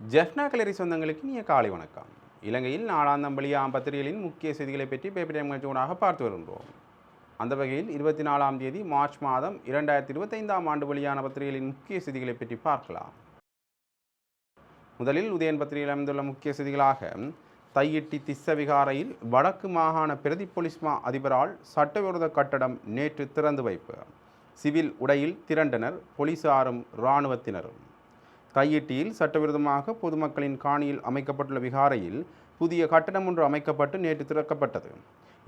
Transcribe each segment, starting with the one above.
ஜெஃப்னா கலரி சொந்தங்களுக்கு நீ காலை வணக்கம். இலங்கையில் நாளாந்தம் வெளியாம் பத்திரிகைகளின் முக்கிய செய்திகளை பற்றி பேப்பர் டைம் பார்த்து வருகின்றோம். அந்த வகையில் இருபத்தி நாலாம் தேதி மார்ச் மாதம் இரண்டாயிரத்தி இருபத்தைந்தாம் ஆண்டு வெளியான பத்திரிகைகளின் முக்கிய செய்திகளை பற்றி பார்க்கலாம். முதலில் உதயன் பத்திரிகையில் அமைந்துள்ள முக்கிய செய்திகளாக தையிட்டி திஸ்ஸ வடக்கு மாகாண பிரதி பொலிஸ்மா அதிபரால் சட்டவிரோத கட்டடம் நேற்று திறந்து வைப்பு. சிவில் உடையில் திரண்டனர் போலீசாரும் இராணுவத்தினரும் தையிட்டியில் சட்டவிரோதமாக பொதுமக்களின் காணியில் அமைக்கப்பட்டுள்ள விகாரையில் புதிய கட்டடம் ஒன்று அமைக்கப்பட்டு நேற்று திறக்கப்பட்டது.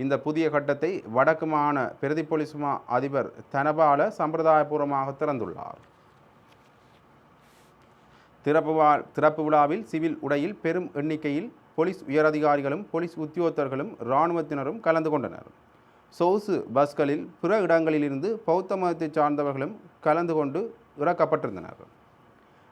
இந்த புதிய கட்டத்தை வடக்கு மாகாண பிரதி போலீஸ் மா அதிபர் தனபால சம்பிரதாயபூர்வமாக திறந்துள்ளார். திறப்பு திறப்பு விழாவில் சிவில் உடையில் பெரும் எண்ணிக்கையில் போலீஸ் உயரதிகாரிகளும் போலீஸ் உத்தியோகத்தர்களும் இராணுவத்தினரும் கலந்து கொண்டனர். சொசு பஸ்களில் பிற இடங்களிலிருந்து பௌத்த மதத்தை சார்ந்தவர்களும் கலந்து கொண்டு இறக்கப்பட்டிருந்தனர்.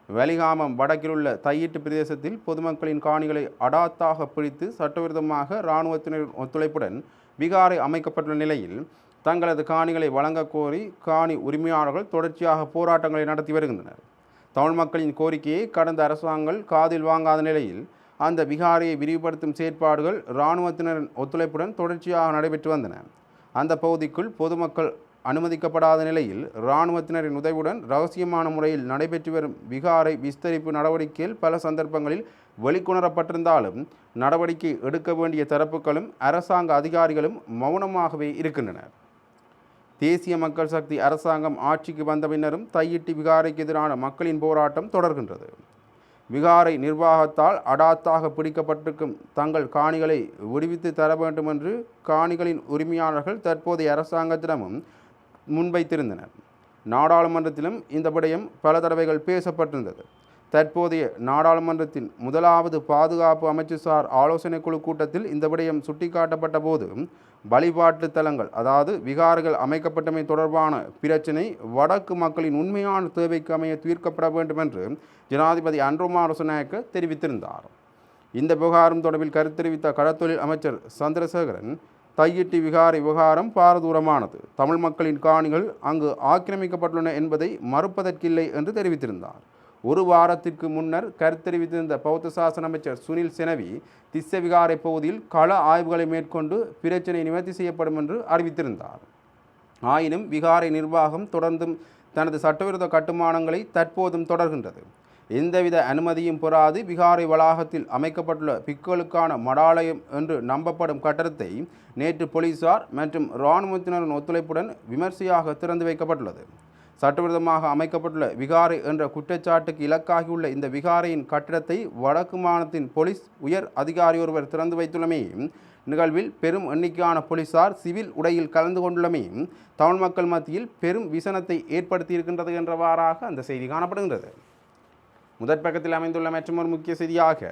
வலிகாமம் வடக்கிலுள்ள தையிட்டு பிரதேசத்தில் பொதுமக்களின் காணிகளை அடாத்தாக பிடித்து சட்டவிரோதமாக இராணுவத்தினர் ஒத்துழைப்புடன் விகாரை அமைக்கப்பட்டுள்ள நிலையில் தங்களது காணிகளை வழங்கக்கோரி காணி உரிமையாளர்கள் தொடர்ச்சியாக போராட்டங்களை நடத்தி வருகின்றனர். தமிழ் மக்களின் கோரிக்கையை கடந்த அரசாங்கங்கள் காதில் வாங்காத நிலையில் அந்த விகாரையை விரிவுபடுத்தும் செயற்பாடுகள் இராணுவத்தினரின் ஒத்துழைப்புடன் தொடர்ச்சியாக நடைபெற்று வந்தன. அந்த பகுதிக்குள் பொதுமக்கள் அனுமதிக்கப்படாத நிலையில் இராணுவத்தினரின் உதவியுடன் ரகசியமான முறையில் நடைபெற்று வரும் விகாரை விஸ்தரிப்பு நடவடிக்கையில் பல சந்தர்ப்பங்களில் வெளிக்கொணரப்பட்டிருந்தாலும் நடவடிக்கை எடுக்க வேண்டிய தரப்புகளும் அரசாங்க அதிகாரிகளும் மௌனமாகவே இருக்கின்றனர். தேசிய மக்கள் சக்தி அரசாங்கம் ஆட்சிக்கு வந்த பின்னரும் தையிட்டி விகாரைக்கு எதிரான மக்களின் போராட்டம் தொடர்கின்றது. விகாரை நிர்வாகத்தால் அடாத்தாக பிடிக்கப்பட்டிருக்கும் தங்கள் காணிகளை விடுவித்து தர வேண்டும் என்று காணிகளின் உரிமையாளர்கள் தற்போதைய அரசாங்கத்திடமும் முன்வைத்திருந்தனர். நாடாளுமன்றத்திலும் இந்த விடயம் பல தடவைகள் பேசப்பட்டிருந்தது. தற்போதைய நாடாளுமன்றத்தின் முதலாவது பாதுகாப்பு அமைச்சுசார் ஆலோசனை குழு கூட்டத்தில் இந்த விடயம் சுட்டிக்காட்டப்பட்ட போது வழிபாட்டு தலங்கள் அதாவது விகாரங்கள் அமைக்கப்பட்டமை தொடர்பான பிரச்சினை வடக்கு மக்களின் உண்மையான தேவைக்கு அமைய தீர்க்கப்பட வேண்டும் என்று ஜனாதிபதி அன்ரோமா ரசநாயக்க தெரிவித்திருந்தார். இந்த விவகாரம் தொடர்பில் கருத்து தெரிவித்த கடத்தொழில் அமைச்சர் சந்திரசேகரன் தையிட்டி விகாரை விவகாரம் பாரதூரமானது. தமிழ் மக்களின் காணிகள் அங்கு ஆக்கிரமிக்கப்பட்டுள்ளன என்பதை மறுப்பதற்கில்லை என்று தெரிவித்திருந்தார். ஒரு வாரத்திற்கு முன்னர் கருத்தெரிவித்திருந்த பௌத்த சாசன அமைச்சர் சுனில் செனவி திஸ்ஸ விகாரை பகுதியில் கள ஆய்வுகளை மேற்கொண்டு பிரச்சினை நிவர்த்தி செய்யப்படும் என்று அறிவித்திருந்தார். ஆயினும் விகாரை நிர்வாகம் தொடர்ந்தும் தனது சட்டவிரோத கட்டுமானங்களை தற்போதும் தொடர்கின்றது. எந்தவித அனுமதியும் பெறாது. விகாரை வளாகத்தில் அமைக்கப்பட்டுள்ள பிக்களுக்கான மடாலயம் என்று நம்பப்படும் கட்டடத்தை நேற்று போலீசார் மற்றும் இராணுவத்தினரின் ஒத்துழைப்புடன் விமர்சையாக திறந்து வைக்கப்பட்டுள்ளது. சட்டவிரோதமாக அமைக்கப்பட்டுள்ள விகாரை என்ற குற்றச்சாட்டுக்கு இலக்காகியுள்ள இந்த விகாரையின் கட்டிடத்தை வடக்கு மாநிலத்தின் போலீஸ் உயர் அதிகாரி ஒருவர் திறந்து வைத்துள்ளமையும் நிகழ்வில் பெரும் எண்ணிக்கையான போலீசார் சிவில் உடையில் கலந்து கொண்டுள்ளமையும் தமிழ் மக்கள் மத்தியில் பெரும் விசனத்தை ஏற்படுத்தியிருக்கின்றது என்றவாறாக அந்த செய்தி காணப்படுகின்றது. முதற் பக்கத்தில் அமைந்துள்ள மற்றொரு முக்கிய செய்தியாக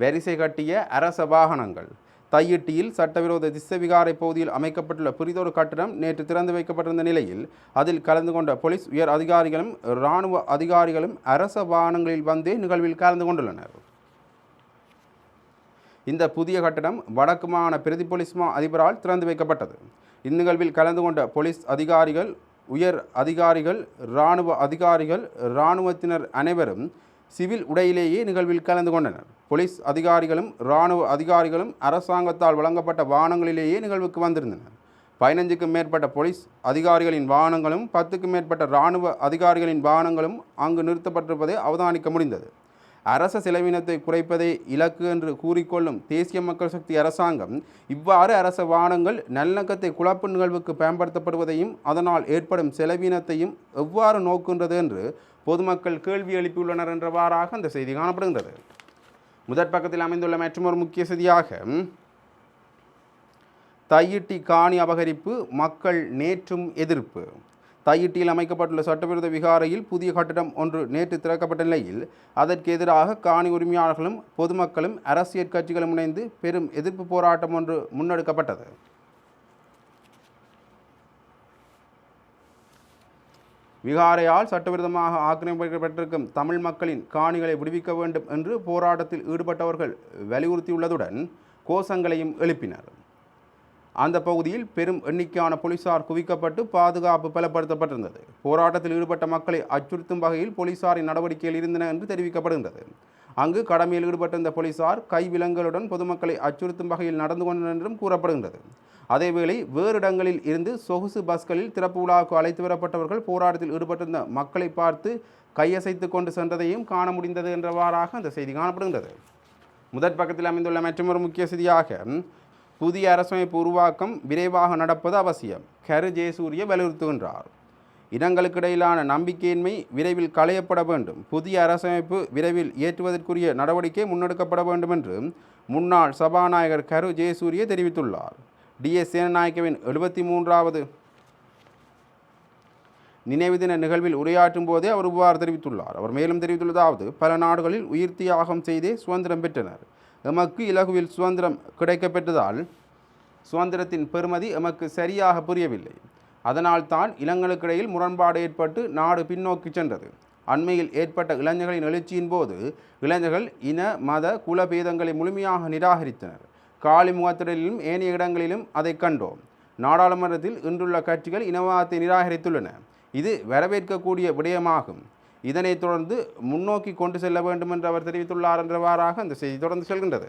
வரிசை கட்டிய அரச வாகனங்கள். தையிட்டியில் சட்டவிரோத திசவிகாரை பகுதியில் அமைக்கப்பட்டுள்ள புரிதொரு கட்டடம் நேற்று திறந்து வைக்கப்பட்டிருந்த நிலையில் அதில் கலந்து கொண்ட போலீஸ் உயர் அதிகாரிகளும் இராணுவ அதிகாரிகளும் அரச வாகனங்களில் வந்தே நிகழ்வில் கலந்து கொண்டுள்ளனர். இந்த புதிய கட்டடம் வடக்கு மாகாண பிரதி போலீஸ் மா அதிபரால் திறந்து வைக்கப்பட்டது. இந்நிகழ்வில் கலந்து கொண்ட போலீஸ் அதிகாரிகள் உயர் அதிகாரிகள் இராணுவ அதிகாரிகள் இராணுவத்தினர் அனைவரும் சிவில் உடையிலேயே நிகழ்வில் கலந்து கொண்டனர். போலீஸ் அதிகாரிகளும் இராணுவ அதிகாரிகளும் அரசாங்கத்தால் வழங்கப்பட்ட வாகனங்களிலேயே நிகழ்வுக்கு வந்திருந்தனர். பதினஞ்சுக்கும் மேற்பட்ட போலீஸ் அதிகாரிகளின் வாகனங்களும் பத்துக்கும் மேற்பட்ட இராணுவ அதிகாரிகளின் வாகனங்களும் அங்கு நிறுத்தப்பட்டிருப்பதை அவதானிக்க முடிந்தது. அரச செலவினத்தை குறைப்பதே இலக்கு என்று கூறிக்கொள்ளும் தேசிய மக்கள் சக்தி அரசாங்கம் இவ்வாறு அரச வாகனங்கள் நல்லக்கத்தை குழப்பு நிகழ்வுக்கு பயன்படுத்தப்படுவதையும் அதனால் ஏற்படும் செலவினத்தையும் எவ்வாறு நோக்குகின்றது என்று பொதுமக்கள் கேள்வி எழுப்பியுள்ளனர் என்றவாறாக அந்த செய்தி காணப்படுகின்றது. முதற் பக்கத்தில் அமைந்துள்ள மற்றொரு முக்கிய செய்தியாக தையிட்டி காணி அபகரிப்பு மக்கள் நேற்றும் எதிர்ப்பு. தையிட்டியில் அமைக்கப்பட்டுள்ள சட்டவிரோத விகாரையில் புதிய கட்டிடம் ஒன்று நேற்று திறக்கப்பட்ட நிலையில் அதற்கு எதிராக காணி உரிமையாளர்களும் பொதுமக்களும் அரசியல் கட்சிகளும் இணைந்து பெரும் எதிர்ப்பு போராட்டம் ஒன்று முன்னெடுக்கப்பட்டது. விகாரையால் சட்டவிரோதமாக ஆக்கிரமிக்கப்பட்டிருக்கும் தமிழ் மக்களின் காணிகளை விடுவிக்க வேண்டும் என்று போராட்டத்தில் ஈடுபட்டவர்கள் வலியுறுத்தியுள்ளதுடன் கோஷங்களையும் எழுப்பினர். அந்த பகுதியில் பெரும் எண்ணிக்கையான போலீசார் குவிக்கப்பட்டு பாதுகாப்பு பலப்படுத்தப்பட்டிருந்தது. போராட்டத்தில் ஈடுபட்ட மக்களை அச்சுறுத்தும் வகையில் போலீசாரின் நடவடிக்கைகள் இருந்தன என்று தெரிவிக்கப்படுகின்றது. அங்கு கடமையில் ஈடுபட்டிருந்த போலீசார் கைவிலங்குகளுடன் பொதுமக்களை அச்சுறுத்தும் வகையில் நடந்து கொண்டனர் என்றும் கூறப்படுகின்றது. அதேவேளை வேறு இடங்களில் இருந்து சொகுசு பஸ்களில் திறப்பு விழாவுக்கு அழைத்து வரப்பட்டவர்கள் போராட்டத்தில் ஈடுபட்டிருந்த மக்களை பார்த்து கையசைத்து கொண்டு சென்றதையும் காண முடிந்தது என்றவாறாக அந்த செய்தி காணப்படுகின்றது. முதற் பக்கத்தில் அமைந்துள்ள மற்றொரு முக்கிய செய்தியாக புதிய அரசமைப்பு உருவாக்கம் விரைவாக நடப்பது அவசியம் கரு ஜெயசூரிய வலியுறுத்துகின்றார். இனங்களுக்கிடையிலான நம்பிக்கையின்மை விரைவில் களையப்பட வேண்டும். புதிய அரசமைப்பு விரைவில் ஏற்றுவதற்குரிய நடவடிக்கை முன்னெடுக்கப்பட வேண்டும் என்று முன்னாள் சபாநாயகர் கரு ஜெயசூரிய தெரிவித்துள்ளார். டிஎஸ் சேனநாயக்கவின் எழுபத்தி மூன்றாவது நினைவு தின நிகழ்வில் உரையாற்றும் போதே அவர் இவ்வாறு தெரிவித்துள்ளார். அவர் மேலும் தெரிவித்துள்ளதாவது பல நாடுகளில் உயிர் தியாகம் செய்தே சுதந்திரம் பெற்றனர். எமக்கு இலகுவில் சுதந்திரம் கிடைக்கப்பெற்றதால் சுதந்திரத்தின் பெருமதி எமக்கு சரியாக புரியவில்லை. அதனால்தான் இளங்களுக்கிடையில் முரண்பாடு ஏற்பட்டு நாடு பின்னோக்கி சென்றது. அண்மையில் ஏற்பட்ட இளைஞர்களின் எழுச்சியின் போது இளைஞர்கள் இன மத குல பேதங்களை முழுமையாக நிராகரித்தனர். காலி முகத்திடலிலும் ஏனைய இடங்களிலும் அதை கண்டோம். நாடாளுமன்றத்தில் இன்றுள்ள கட்சிகள் இனவாதத்தை நிராகரித்துள்ளன. இது வரவேற்கக்கூடிய விடயமாகும். இதனைத் தொடர்ந்து முன்னோக்கி கொண்டு செல்ல வேண்டும் என்று அவர் தெரிவித்துள்ளார் என்றவாறாக அந்த செய்தி தொடர்ந்து செல்கின்றது.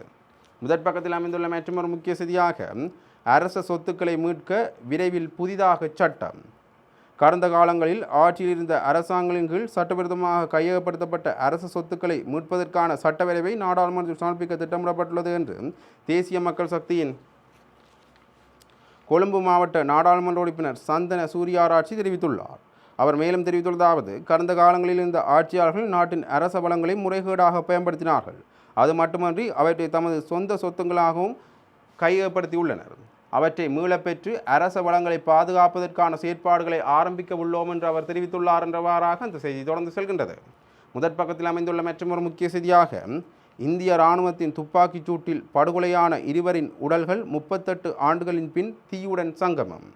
முதற் பக்கத்தில் அமைந்துள்ள மற்றொரு முக்கிய செய்தியாக அரச சொத்துக்களை மீட்க விரைவில் புதிதாக சட்டம். கடந்த காலங்களில் ஆட்சியில் இருந்த அரசாங்கங்களின் கீழ் சட்டவிரோதமாக கையகப்படுத்தப்பட்ட அரசு சொத்துக்களை மீட்பதற்கான சட்டவரைவை நாடாளுமன்றத்தில் சமர்ப்பிக்க திட்டமிடப்பட்டுள்ளது என்று தேசிய மக்கள் சக்தியின் கொழும்பு மாவட்ட நாடாளுமன்ற உறுப்பினர் சந்தன சூரியாராட்சி தெரிவித்துள்ளார். அவர் மேலும் தெரிவித்துள்ளதாவது கடந்த காலங்களில் இருந்த ஆட்சியாளர்கள் நாட்டின் அரச வளங்களை முறைகேடாக பயன்படுத்தினார்கள். அது மட்டுமன்றி அவற்றை தமது சொந்த சொத்துங்களாகவும் கையகப்படுத்தியுள்ளனர். அவற்றை மீளப்பெற்று அரச வளங்களை பாதுகாப்பதற்கான செயற்பாடுகளை ஆரம்பிக்க உள்ளோம் என்று அவர் தெரிவித்துள்ளார் என்றவாறாக அந்த செய்தி தொடர்ந்து செல்கின்றது. முதற் பக்கத்தில் அமைந்துள்ள மற்றொரு முக்கிய செய்தியாக இந்திய இராணுவத்தின் துப்பாக்கிச் சூட்டில் படுகொலையான இருவரின் உடல்கள் முப்பத்தெட்டு ஆண்டுகளின் பின் தீயுடன் சங்கமம்.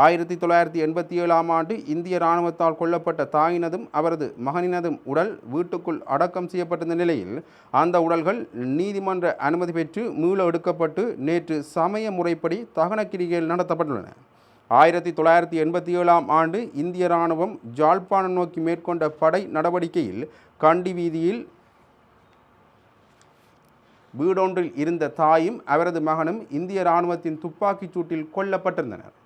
ஆயிரத்தி தொள்ளாயிரத்தி எண்பத்தி ஏழாம் ஆண்டு இந்திய இராணுவத்தால் கொல்லப்பட்ட தாயினதும் அவரது மகனினதும் உடல் வீட்டுக்குள் அடக்கம் செய்யப்பட்டிருந்த நிலையில் அந்த உடல்கள் நீதிமன்ற அனுமதி பெற்று மீள எடுக்கப்பட்டு நேற்று சமய முறைப்படி தகனக்கிரிகள் நடத்தப்பட்டுள்ளன. ஆயிரத்தி தொள்ளாயிரத்தி எண்பத்தி ஏழாம் ஆண்டு இந்திய இராணுவம் ஜாழ்ப்பாணம் நோக்கி மேற்கொண்ட படை நடவடிக்கையில் கண்டி வீதியில் வீடொன்றில் இருந்த தாயும் அவரது மகனும் இந்திய இராணுவத்தின் துப்பாக்கிச் சூட்டில் கொல்லப்பட்டிருந்தனர்.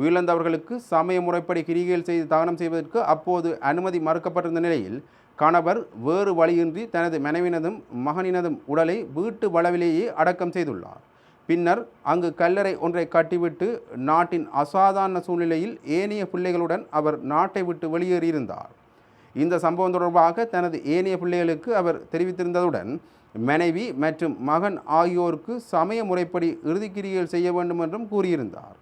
உயிரிழந்தவர்களுக்கு சமய முறைப்படி கிரிகைகள் செய்து தானம் செய்வதற்கு அப்போது அனுமதி மறுக்கப்பட்டிருந்த நிலையில் கணவர் வேறு வழியின்றி தனது மனைவினதும் மகனினதும் உடலை வீட்டு வளவிலேயே அடக்கம் செய்துள்ளார். பின்னர் அங்கு கல்லறை ஒன்றை கட்டிவிட்டு நாட்டின் அசாதாரண சூழ்நிலையில் ஏனைய பிள்ளைகளுடன் அவர் நாட்டை விட்டு வெளியேறியிருந்தார். இந்த சம்பவம் தொடர்பாக தனது ஏனைய பிள்ளைகளுக்கு அவர் தெரிவித்திருந்ததுடன் மனைவி மற்றும் மகன் ஆகியோருக்கு சமய முறைப்படி இறுதிக்கிரிகள் செய்ய வேண்டும் என்றும் கூறியிருந்தார்.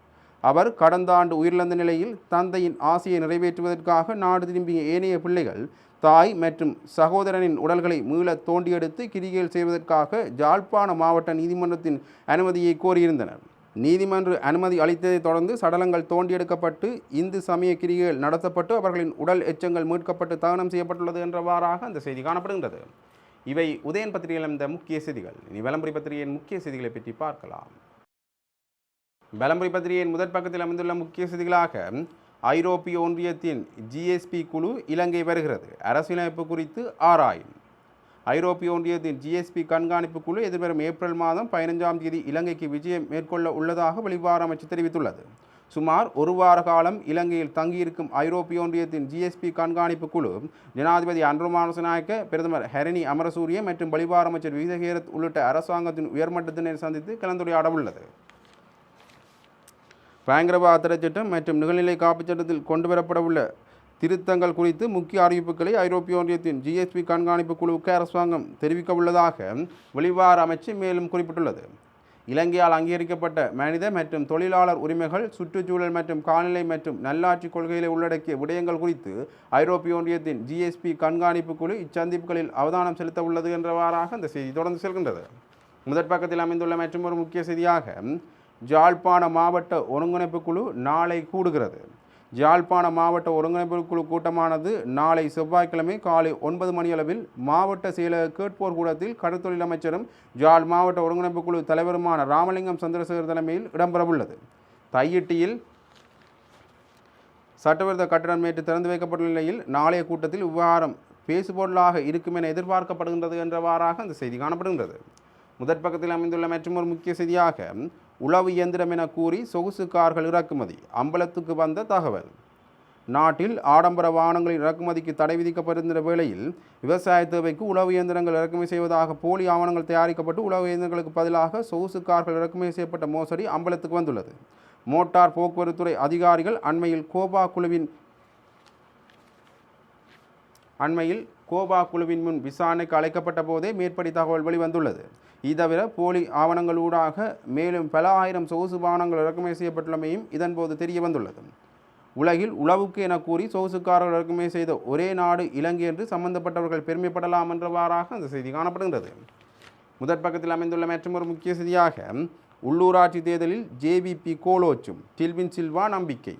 அவர் கடந்த ஆண்டு உயிரிழந்த நிலையில் தந்தையின் ஆசையை நிறைவேற்றுவதற்காக நாடு திரும்பிய ஏனைய பிள்ளைகள் தாய் மற்றும் சகோதரனின் உடல்களை மீள தோண்டியெடுத்து கிரிகையில் செய்வதற்காக ஜாழ்ப்பாண மாவட்ட நீதிமன்றத்தின் அனுமதியை கோரியிருந்தனர். நீதிமன்ற அனுமதி அளித்ததைத் தொடர்ந்து சடலங்கள் தோண்டியெடுக்கப்பட்டு இந்து சமய கிரிகைகள் நடத்தப்பட்டு அவர்களின் உடல் எச்சங்கள் மீட்கப்பட்டு தகனம் செய்யப்பட்டுள்ளது என்றவாறாக அந்த செய்தி காணப்படுகின்றது. இவை உதயன் பத்திரிகையில் இந்த முக்கிய செய்திகள். இனி விளம்பரி பத்திரிகையின் முக்கிய செய்திகளை பற்றி பார்க்கலாம். பலமுறை பத்திரிகையின் முதற் பக்கத்தில் அமைந்துள்ள முக்கிய செய்திகளாக ஐரோப்பிய ஒன்றியத்தின் ஜிஎஸ்பி குழு இலங்கை வருகிறது. அரசியலமைப்பு குறித்து ஆராயும். ஐரோப்பிய ஒன்றியத்தின் ஜிஎஸ்பி கண்காணிப்பு குழு எதிர்வரும் ஏப்ரல் மாதம் பதினஞ்சாம் தேதி இலங்கைக்கு விஜயம் மேற்கொள்ள உள்ளதாக வெளிவார அமைச்சு தெரிவித்துள்ளது. சுமார் ஒரு வார காலம் இலங்கையில் தங்கியிருக்கும் ஐரோப்பிய ஒன்றியத்தின் ஜிஎஸ்பி கண்காணிப்பு குழு ஜனாதிபதி அன்ருமானசநாயக்க பிரதமர் ஹரணி அமரசூரிய மற்றும் வெளிவார அமைச்சர் விஜயகேரத் உள்ளிட்ட அரசாங்கத்தின் உயர்மட்டத்தினர் சந்தித்து கலந்துரையாட உள்ளது பயங்கரவாத தடை மற்றும் நிகழ்நிலை காப்புச் சட்டத்தில் கொண்டுவரப்படவுள்ள திருத்தங்கள் குறித்து முக்கிய அறிவிப்புகளை ஐரோப்பிய ஒன்றியத்தின் ஜிஎஸ்பி கண்காணிப்பு குழுவுக்கு அரசாங்கம் தெரிவிக்க உள்ளதாக வெளிவார அமைச்சு மேலும் குறிப்பிட்டுள்ளது. இலங்கையால் அங்கீகரிக்கப்பட்ட மனித மற்றும் தொழிலாளர் உரிமைகள் சுற்றுச்சூழல் மற்றும் காலநிலை மற்றும் நல்லாட்சி கொள்கைகளை உள்ளடக்கிய விடயங்கள் குறித்து ஐரோப்பிய ஒன்றியத்தின் ஜிஎஸ்பி கண்காணிப்பு குழு இச்சந்திப்புகளில் அவதானம் செலுத்த உள்ளது என்றவாறாக அந்த செய்தி தொடர்ந்து செல்கின்றது. முதற் பக்கத்தில் அமைந்துள்ள மற்றும் ஒரு முக்கிய செய்தியாக ஜாழ்ப்பாண மாவட்ட ஒருங்கிணைப்பு குழு நாளை கூடுகிறது. ஜாழ்ப்பாண மாவட்ட ஒருங்கிணைப்பு குழு கூட்டமானது நாளை செவ்வாய்க்கிழமை காலை ஒன்பது மணியளவில் மாவட்ட செயலக கேட்போர் கூடத்தில் கடற்தொழில் அமைச்சரும் ஜாழ் மாவட்ட ஒருங்கிணைப்பு குழு தலைவருமான ராமலிங்கம் சந்திரசேகர் தலைமையில் இடம்பெறவுள்ளது. தையிட்டியில் சட்டவிரோத கட்டடம் நேற்று திறந்து வைக்கப்பட்டுள்ள நிலையில் நாளைய கூட்டத்தில் விவகாரம் பேசுபொருளாக இருக்கும் என எதிர்பார்க்கப்படுகின்றது என்றவாறாக அந்த செய்தி காணப்படுகின்றது. முதற் பக்கத்தில் அமைந்துள்ள ஒரு முக்கிய செய்தியாக உளவு இயந்திரம் என கூறி சொகுசு கார்கள் இறக்குமதி. அம்பலத்துக்கு வந்த தகவல். நாட்டில் ஆடம்பர வாகனங்களின் இறக்குமதிக்கு தடை விதிக்கப்பட்டிருந்த வேளையில் விவசாய தேவைக்கு உளவு இயந்திரங்கள் இறக்குமதி செய்வதாக போலி ஆவணங்கள் தயாரிக்கப்பட்டு உளவு இயந்திரங்களுக்கு பதிலாக சொகுசு கார்கள் இறக்குமதி செய்யப்பட்ட மோசடி அம்பலத்துக்கு வந்துள்ளது. மோட்டார் போக்குவரத்துறை அதிகாரிகள் அண்மையில் கோபா குழுவின் அண்மையில் கோபா குழுவின் முன் விசாரணைக்கு அழைக்கப்பட்ட போதே மேற்படி தகவல் வெளிவந்துள்ளது. இது தவிர போலி ஆவணங்களூடாக மேலும் பல ஆயிரம் சொகுசு வாகனங்கள் இறக்குமதி செய்யப்பட்டுள்ளமையும் இதன்போது தெரிய வந்துள்ளது. உலகில் உளவுக்கு என கூறி சொகுசுக்காரர்கள் இறக்குமதி செய்த ஒரே நாடு இலங்கை என்று சம்பந்தப்பட்டவர்கள் பெருமைப்படலாம் என்றவாறாக அந்த செய்தி காணப்படுகின்றது. முதற் பக்கத்தில் அமைந்துள்ள மற்றொரு முக்கிய செய்தியாக உள்ளூராட்சி தேர்தலில் ஜேவிபி கோலோச்சும் டில்வின் சில்வா நம்பிக்கை.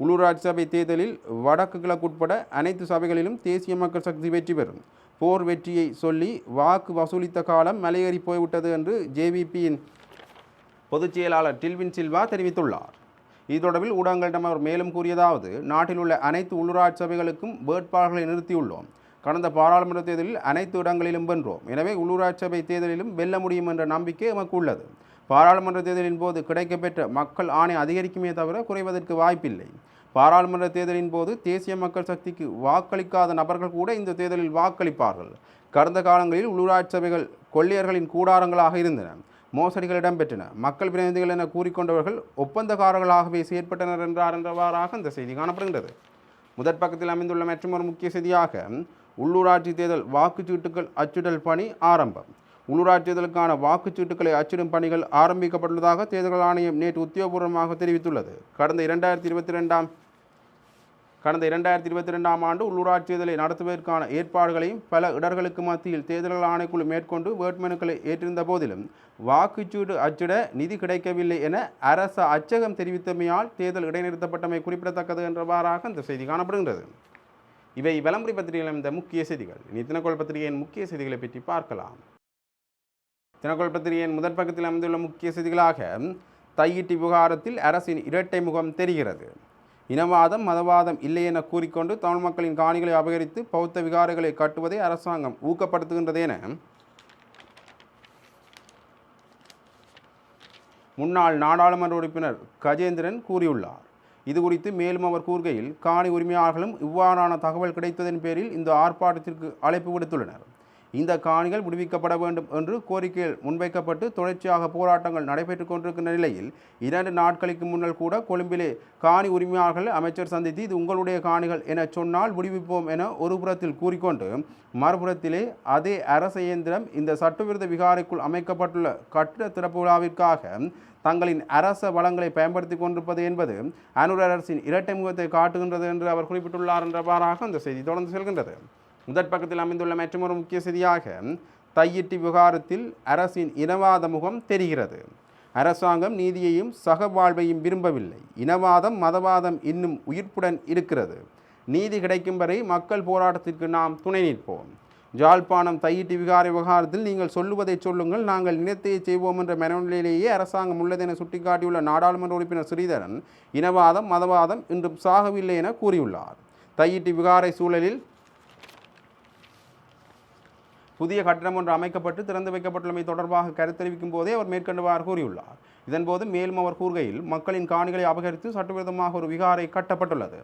உள்ளூராட்சி சபை தேர்தலில் வடக்கு கிழக்கு உட்பட அனைத்து சபைகளிலும் தேசிய மக்கள் சக்தி வெற்றி பெறும். போர் வெற்றியை சொல்லி வாக்கு வசூலித்த காலம் மலையேறி போய்விட்டது என்று ஜேவிபியின் பொதுச் செயலாளர் டில்வின் சில்வா தெரிவித்துள்ளார். இது தொடர்பில் ஊடகங்களிடம் அவர் மேலும் கூறியதாவது நாட்டில் உள்ள அனைத்து உள்ளூராட்சி சபைகளுக்கும் வேட்பாளர்களை நிறுத்தியுள்ளோம். கடந்த பாராளுமன்ற தேர்தலில் அனைத்து இடங்களிலும் வென்றோம். எனவே உள்ளூராட்சி சபை தேர்தலிலும் வெல்ல முடியும் என்ற நம்பிக்கை எமக்கு உள்ளது. பாராளுமன்ற தேர்தலின் போது கிடைக்கப்பெற்ற மக்கள் ஆணை அதிகரிக்குமே தவிர குறைவதற்கு வாய்ப்பில்லை. பாராளுமன்ற தேர்தலின் போது தேசிய மக்கள் சக்திக்கு வாக்களிக்காத நபர்கள் கூட இந்த தேர்தலில் வாக்களிப்பார்கள். கடந்த காலங்களில் உள்ளூராட்சி சபைகள் கொள்ளையர்களின் கூடாரங்களாக இருந்தன. மோசடிகள் இடம்பெற்றன. மக்கள் பிரதிநிதிகள் என கூறிக்கொண்டவர்கள் ஒப்பந்தக்காரர்களாகவே செயற்பட்டனர் என்றார் என்றவாறாக இந்த செய்தி காணப்படுகின்றது. முதற் பக்கத்தில் அமைந்துள்ள மற்றொரு முக்கிய செய்தியாக உள்ளூராட்சி தேர்தல் வாக்குச்சீட்டுகள் அச்சிடல் பணி ஆரம்பம். உள்ளூராட்சி தேர்தலுக்கான வாக்குச்சீட்டுகளை அச்சிடும் பணிகள் ஆரம்பிக்கப்பட்டுள்ளதாக தேர்தல் ஆணையம் நேற்று உத்தியோகபூர்வமாக தெரிவித்துள்ளது. கடந்த இரண்டாயிரத்தி இருபத்தி ரெண்டாம் கடந்த இரண்டாயிரத்தி இருபத்தி ரெண்டாம் ஆண்டு உள்ளூராட்சி தேர்தலை நடத்துவதற்கான ஏற்பாடுகளையும் பல இடர்களுக்கு மத்தியில் தேர்தல்கள் ஆணைக்குழு மேற்கொண்டு வேட்புமனுக்களை ஏற்றிருந்த போதிலும் வாக்குச்சீடு அச்சிட நிதி கிடைக்கவில்லை என அரச அச்சகம் தெரிவித்தமையால் தேர்தல் இடைநிறுத்தப்பட்டமை குறிப்பிடத்தக்கது என்றவாறாக இந்த செய்தி காணப்படுகின்றது. இவை விளம்பரி பத்திரிகையில் இந்த முக்கிய செய்திகள். இனி தினக்கோள் பத்திரிகையின் முக்கிய செய்திகளை பற்றி பார்க்கலாம். தினக்கோள் பத்திரிகையின் முதற் பக்கத்தில் அமைந்துள்ள முக்கிய செய்திகளாக தையிட்டி விவகாரத்தில் அரசின் இரட்டை முகம் தெரிகிறது. இனவாதம் மதவாதம் இல்லை என கூறிக்கொண்டு தமிழ் மக்களின் காணிகளை அபகரித்து பௌத்த விகாரங்களை கட்டுவதை அரசாங்கம் ஊக்கப்படுத்துகின்றது என முன்னாள் நாடாளுமன்ற உறுப்பினர் கஜேந்திரன் கூறியுள்ளார். இது குறித்து மேலும் அவர் கூறுகையில் காணி உரிமையாளர்களும் இவ்வாறான தகவல் கிடைத்ததன் பேரில் இந்த ஆர்ப்பாட்டத்திற்கு அழைப்பு விடுத்துள்ளனர். இந்த காணிகள் விடுவிக்கப்பட வேண்டும் என்று கோரிக்கைகள் முன்வைக்கப்பட்டு தொடர்ச்சியாக போராட்டங்கள் நடைபெற்றுக் கொண்டிருக்கின்ற நிலையில் இரண்டு நாட்களுக்கு முன்னர் கூட கொழும்பிலே காணி உரிமையாளர்கள் அமைச்சர் சந்தித்து இது உங்களுடைய காணிகள் என சொன்னால் விடுவிப்போம் என ஒரு புறத்தில் கூறிக்கொண்டு மறுபுறத்திலே அதே அரச இயந்திரம் இந்த சட்டவிரோத விகாரைக்குள் அமைக்கப்பட்டுள்ள கட்டிட திறப்பு விழாவிற்காக தங்களின் அரச வளங்களை பயன்படுத்தி கொண்டிருப்பது என்பது அனுர அரசின் இரட்டை முகத்தை காட்டுகின்றது என்று அவர் குறிப்பிட்டுள்ளார் என்றவாறாக அந்த செய்தி தொடர்ந்து செல்கின்றது. முதற் பக்கத்தில் அமைந்துள்ள மற்றொரு முக்கிய செய்தியாக தையிட்டி விவகாரத்தில் அரசின் இனவாத முகம் தெரிகிறது. அரசாங்கம் நீதியையும் சகவாழ்வையும் விரும்பவில்லை. இனவாதம் மதவாதம் இன்னும் உயிர்ப்புடன் இருக்கிறது. நீதி கிடைக்கும் வரை மக்கள் போராட்டத்திற்கு நாம் துணை நிற்போம். ஜாழ்ப்பாணம் தையிட்டி விகார விவகாரத்தில் நீங்கள் சொல்லுவதை சொல்லுங்கள். நாங்கள் நினைத்தையை செய்வோம் என்ற மனநிலையிலேயே அரசாங்கம் உள்ளது என சுட்டிக்காட்டியுள்ள நாடாளுமன்ற உறுப்பினர் ஸ்ரீதரன் இனவாதம் மதவாதம் இன்றும் சாகவில்லை என கூறியுள்ளார். தையிட்டி விகாரை சூழலில் புதிய கட்டணம் ஒன்று அமைக்கப்பட்டு திறந்து வைக்கப்பட்டுள்ளமை தொடர்பாக கருத்தெரிவிக்கும் போதே அவர் மேற்கண்டவாறு கூறியுள்ளார். இதன்போது மேலும் அவர் கூறுகையில் மக்களின் காணிகளை அபகரித்து சட்டவிரோதமாக ஒரு விகாரை கட்டப்பட்டுள்ளது.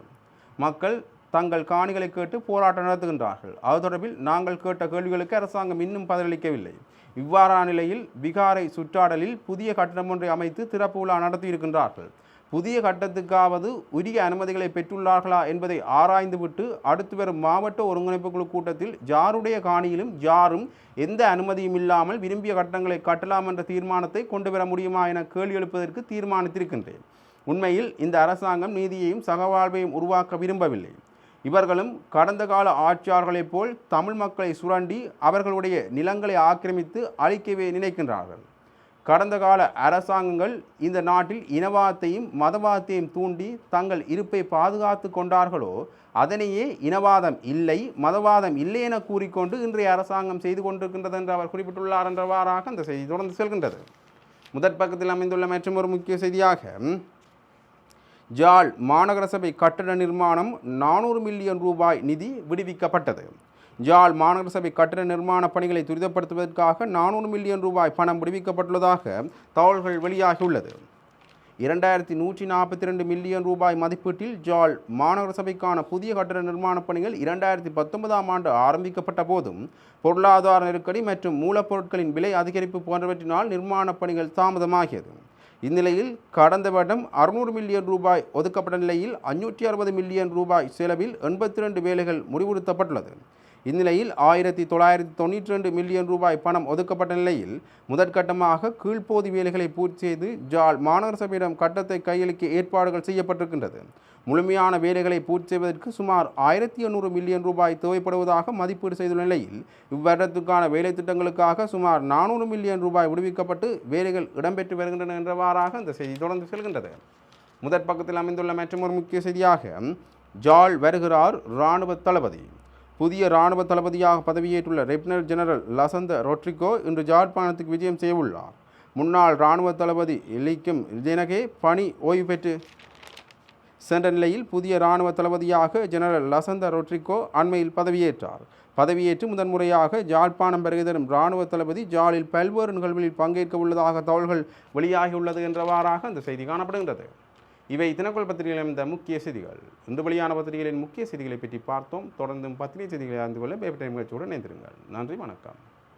மக்கள் தங்கள் காணிகளை கேட்டு போராட்டம் நடத்துகின்றார்கள். அது தொடர்பில் நாங்கள் கேட்ட கேள்விகளுக்கு அரசாங்கம் இன்னும் பதிலளிக்கவில்லை. இவ்வாறான நிலையில் விகாரை சுற்றாடலில் புதிய கட்டணம் ஒன்றை அமைத்து திறப்பு விழா நடத்தியிருக்கின்றார்கள். புதிய கட்டத்துக்காவது உரிய அனுமதிகளை பெற்றுள்ளார்களா என்பதை ஆராய்ந்துவிட்டு அடுத்து வரும் மாவட்ட ஒருங்கிணைப்பு குழு கூட்டத்தில் ஜாருடைய காணியிலும் ஜாரும் எந்த அனுமதியும் இல்லாமல் விரும்பிய கட்டங்களை கட்டலாம் என்ற தீர்மானத்தை கொண்டு வர முடியுமா என கேள்வி எழுப்பதற்கு தீர்மானித்திருக்கின்றேன். உண்மையில் இந்த அரசாங்கம் நீதியையும் சகவாழ்வையும் உருவாக்க விரும்பவில்லை. இவர்களும் கடந்த கால ஆட்சியாளர்களைப் போல் தமிழ் மக்களை சுரண்டி அவர்களுடைய நிலங்களை ஆக்கிரமித்து அழிக்கவே நினைக்கின்றார்கள். கடந்த கால அரசாங்கங்கள் இந்த நாட்டில் இனவாதத்தையும் மதவாதத்தையும் தூண்டி தங்கள் இருப்பை பாதுகாத்து கொண்டார்களோ அதனையே இனவாதம் இல்லை மதவாதம் இல்லை என கூறிக்கொண்டு இன்றைய அரசாங்கம் செய்து கொண்டிருக்கின்றது என்று அவர் குறிப்பிட்டுள்ளார் என்றவாறாக அந்த செய்தி தொடர்ந்து செல்கின்றது. முதற் பக்கத்தில் அமைந்துள்ள மற்றும் ஒரு முக்கிய செய்தியாக ஜாழ் மாநகர சபை கட்டட நிர்மாணம் நானூறு மில்லியன் ரூபாய் நிதி விடுவிக்கப்பட்டது. ஜாழ் மாநகர சபை கட்டிட நிர்மாண பணிகளை துரிதப்படுத்துவதற்காக நானூறு மில்லியன் ரூபாய் பணம் விடுவிக்கப்பட்டுள்ளதாக தகவல்கள் வெளியாகியுள்ளது. இரண்டாயிரத்தி நூற்றி நாற்பத்தி ரெண்டு மில்லியன் ரூபாய் மதிப்பீட்டில் ஜால் மாநகர சபைக்கான புதிய கட்டட நிர்மாணப் பணிகள் இரண்டாயிரத்தி பத்தொன்பதாம் ஆண்டு ஆரம்பிக்கப்பட்ட போதும் பொருளாதார நெருக்கடி மற்றும் மூலப்பொருட்களின் விலை அதிகரிப்பு போன்றவற்றினால் நிர்மாணப் பணிகள் தாமதமாகியது. இந்நிலையில் கடந்த வருடம் அறுநூறு மில்லியன் ரூபாய் ஒதுக்கப்பட்ட நிலையில் அஞ்சூற்றி அறுபது மில்லியன் ரூபாய் செலவில் எண்பத்தி ரெண்டு வேலைகள் முடிவுறுத்தப்பட்டுள்ளது. இந்நிலையில் ஆயிரத்தி தொள்ளாயிரத்தி தொண்ணூற்றி ரெண்டு மில்லியன் ரூபாய் பணம் ஒதுக்கப்பட்ட நிலையில் முதற்கட்டமாக கீழ்ப்போதி வேலைகளை பூர்த்தி செய்து ஜாழ் மாநகர சபையிடம் கட்டத்தை கையளிக்க ஏற்பாடுகள் செய்யப்பட்டிருக்கின்றது. முழுமையான வேலைகளை பூர்த்தி செய்வதற்கு சுமார் ஆயிரத்தி எண்ணூறு மில்லியன் ரூபாய் தேவைப்படுவதாக மதிப்பீடு செய்துள்ள நிலையில் இவ்வருடத்துக்கான வேலை திட்டங்களுக்காக சுமார் நானூறு மில்லியன் ரூபாய் விடுவிக்கப்பட்டு வேலைகள் இடம்பெற்று வருகின்றன என்றவாறாக இந்த செய்தி தொடர்ந்து செல்கின்றது. முதற் பக்கத்தில் அமைந்துள்ள மற்றொரு முக்கிய செய்தியாக ஜால் வருகிறார் இராணுவ தளபதி. புதிய இராணுவ தளபதியாக பதவியேற்றுள்ள லெப்டினன்ட் ஜெனரல் லசந்த ரொட்ரிகோ இன்று ஜாழ்ப்பாணத்துக்கு விஜயம் செய்யவுள்ளார் முன்னாள் இராணுவ தளபதி எலிக்கும் ஜெனகே பணி ஓய்வு பெற்று சென்ற நிலையில் புதிய இராணுவ தளபதியாக ஜெனரல் லசந்த ரொட்ரிகோ அண்மையில் பதவியேற்றார். பதவியேற்று முதன்முறையாக ஜாழ்ப்பாணம் வருகை தரும் இராணுவ தளபதி ஜாலில் பல்வேறு நிகழ்வுகளில் பங்கேற்க உள்ளதாக தகவல்கள் வெளியாகியுள்ளது என்றவாறாக அந்த செய்தி காணப்படுகின்றது. இவை தினக்குள் பத்திரிகையில் இருந்த முக்கிய செய்திகள். இந்த வழியான பத்திரிகைகளின் முக்கிய செய்திகளை பற்றி பார்த்தோம். தொடர்ந்தும் பத்திரிகை செய்திகளை அறிந்து கொள்ள பேப்பர் டைம் நிகழ்ச்சியுடன் இணைந்திருங்கள். நன்றி வணக்கம்.